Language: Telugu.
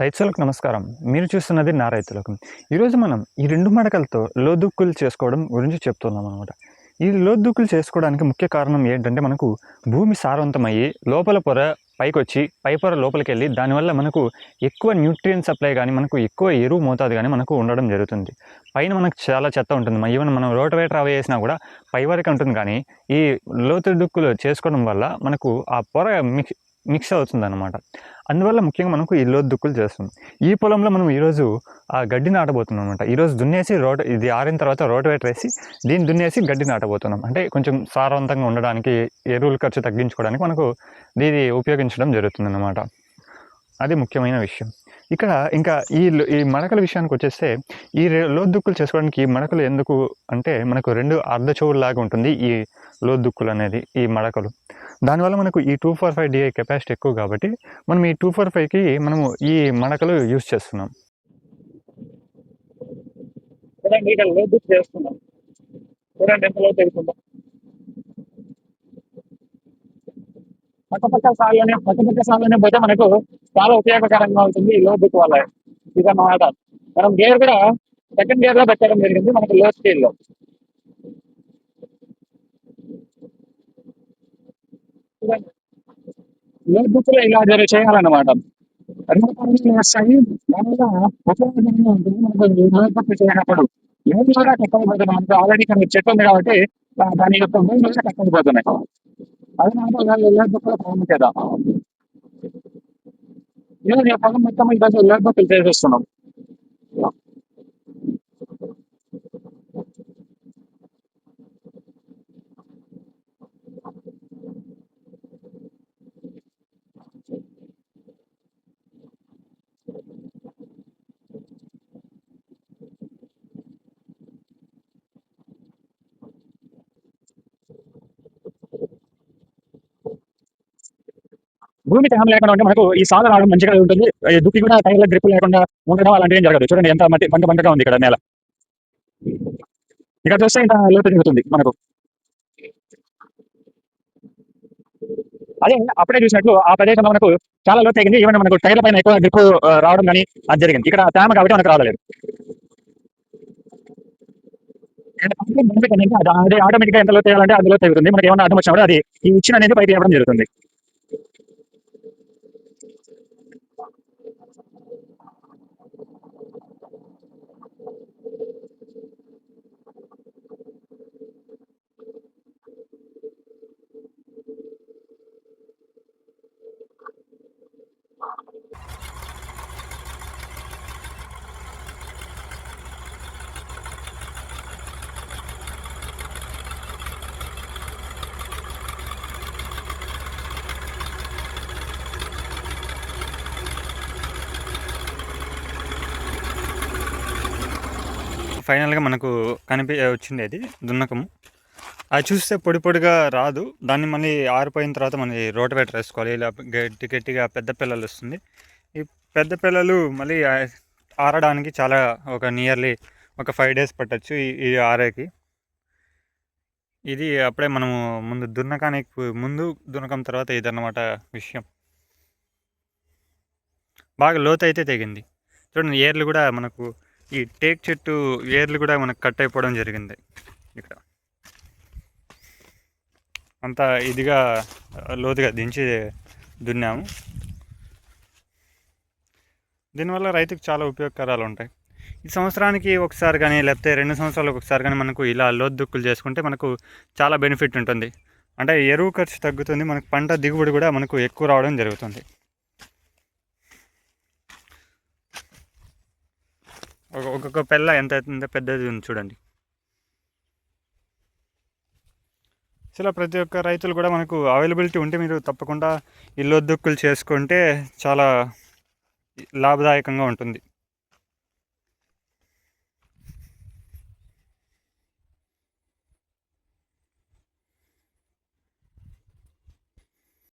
రైతులకు నమస్కారం. మీరు చూస్తున్నది నా రైతులకు. ఈరోజు మనం ఈ రెండు మడకలతో లోదుక్కులు చేసుకోవడం గురించి చెప్తున్నాం అనమాట ఈ లోదుక్కులు చేసుకోవడానికి ముఖ్య కారణం ఏంటంటే మనకు భూమి సారవంతమయ్యి లోపల పొర పైకి వచ్చి పై పొర లోపలికి వెళ్ళి దానివల్ల మనకు ఎక్కువ న్యూట్రియన్ సప్లై కానీ మనకు ఎక్కువ ఎరువు మోతాదు కానీ మనకు ఉండడం జరుగుతుంది. పైన మనకు చాలా చెత్త ఉంటుంది. ఈవెన్ మనం రోటవేటర్ అవి వేసినా కూడా పై వరకు ఉంటుంది కానీ ఈ లోతు దుక్కులు చేసుకోవడం వల్ల మనకు ఆ పొర మిక్స్ మిక్స్ అవుతుంది అనమాట అందువల్ల ముఖ్యంగా మనకు ఈ లోతు దుక్కులు చేస్తుంది. ఈ పొలంలో మనం ఈరోజు ఆ గడ్డి నాటబోతున్నాం అనమాట ఈరోజు దున్నేసి రోట ఇది ఆరిన తర్వాత రోటవేటర్ వేసి దీన్ని దున్నేసి గడ్డి నాటబోతున్నాం. అంటే కొంచెం సారవంతంగా ఉండడానికి ఎరువుల ఖర్చు తగ్గించుకోవడానికి మనకు దీన్ని ఉపయోగించడం జరుగుతుంది అనమాట అది ముఖ్యమైన విషయం. ఇక్కడ ఇంకా ఈ ఈ మడకల విషయానికి వచ్చేస్తే ఈ లోదుక్కులు చేసుకోవడానికి ఈ మడకలు ఎందుకు అంటే మనకు రెండు అర్ధ లాగా ఉంటుంది ఈ లోతు దుక్కులు అనేది ఈ మడకలు. దానివల్ల మనకు ఈ two four five DI capacity ఎక్కువ కాబట్టి మనం ఈ టూ ఫోర్ ఫైవ్కి మనము ఈ మడకలు యూజ్ చేస్తున్నాం. చూడండి ఇక్కడ చేస్తున్నాం. చూడండి ఎంత పక్క పక్క సార్లోనే పక్కపక్క సార్లోనే పోతే మనకు చాలా ఉపయోగకరంగా ఉంటుంది ఈ బుక్ వల్ల. ఇదన్నమాట. మనం గేర్ కూడా సెకండ్ గేర్లో పెట్టడం జరిగింది మనకు లో స్కేల్లో. నోట్బుక్లో ఇలా జరి చేయాలన్నమాట? రెండు పనులు వస్తాయి. దానివల్ల ఉపయోగకరంగా ఉంటుంది. మనకు నోట్బుక్ చేయనప్పుడు ఏం కూడా కట్టకపోతున్నాం మనకు ఆల్రెడీ కొన్ని చెట్టు ఉంది కాబట్టి దాని యొక్క మూడు కూడా కట్టకపోతున్నాయి అది మనకు నోట్బుక్లో ప్రాముఖ్యత నేను ఈ మొత్తం ఈరోజు నోట్బుక్ చేసేస్తున్నాం భూమి తేమ లేకుండా ఉంటే మనకు ఈ సాగ రావడం మంచిగా ఉంటుంది. దుక్కి కూడా టైర్ల గ్రిప్ లేకుండా ఉండడం అలాంటివి ఏం జరగదు. చూడండి ఎంత మట్టి బంక బంకగా ఉంది ఇక్కడ నేల. ఇక్కడ చూస్తే ఇంత లోతు జరుగుతుంది మనకు. అదే అప్పుడే చూసినట్లు ఆ ప్రదేశంలో మనకు చాలా లోతు తగ్గింది ఈవెన్ మనకు టైర్ల పైన ఎక్కువ గ్రిప్ రావడం కానీ అది జరిగింది. ఇక్కడ తేమ కాబట్టి మనకు రాలేదు అదే ఆటోమేటిక్గా benefit అది- ఎంత లోతు చేయాలంటే అందులో తెగుతుంది. మనకి ఏమైనా అర్థం వచ్చినప్పుడు అది ఈ ఇచ్చిన అనేది పైకి ఇవ్వడం జరుగుతుంది. ఫైనల్గా మనకు కనిపి వచ్చింది అది దున్నకము అది చూస్తే పొడి పొడిగా రాదు. దాన్ని మళ్ళీ ఆరిపోయిన తర్వాత మళ్ళీ రోటవేటర్ వేసుకోవాలి. ఇలా గట్టి గట్టిగా పెద్ద పిల్లలు వస్తుంది. ఈ పెద్ద పిల్లలు మళ్ళీ ఆరడానికి చాలా ఒక నియర్లీ ఒక ఫైవ్ డేస్ పట్టచ్చు ఈ- ఈ ఆరేకి. ఇది అప్పుడే మనము ముందు దున్నకానికి ముందు దున్నకం తర్వాత ఇదన్నమాట విషయం. బాగా లోతు అయితే తెగింది. చూడండి ఏర్లు కూడా మనకు ఈ టేక్ చెట్టు వేర్లు కూడా మనకు కట్ అయిపోవడం జరిగింది ఇక్కడ. అంతా ఇదిగా లోతుగా దించి దున్నాము. దీనివల్ల రైతుకు చాలా ఉపయోగకరాలు ఉంటాయి. ఈ సంవత్సరానికి ఒకసారి కానీ లేకపోతే రెండు సంవత్సరాలకు ఒకసారి కానీ మనకు ఇలా లోతు దుక్కులు చేసుకుంటే మనకు చాలా బెనిఫిట్ ఉంటుంది. అంటే ఎరువు ఖర్చు తగ్గుతుంది మనకు పంట దిగుబడి కూడా మనకు ఎక్కువ రావడం జరుగుతుంది ఒక- ఒక్కొక్క పెళ్ళ ఎంత ఎంత పెద్దది ఉంది చూడండి. ఇలా ప్రతి ఒక్క రైతులు కూడా మనకు అవైలబిలిటీ ఉంటే మీరు తప్పకుండా ఇల్లు దుక్కులు చేసుకుంటే చాలా లాభదాయకంగా ఉంటుంది.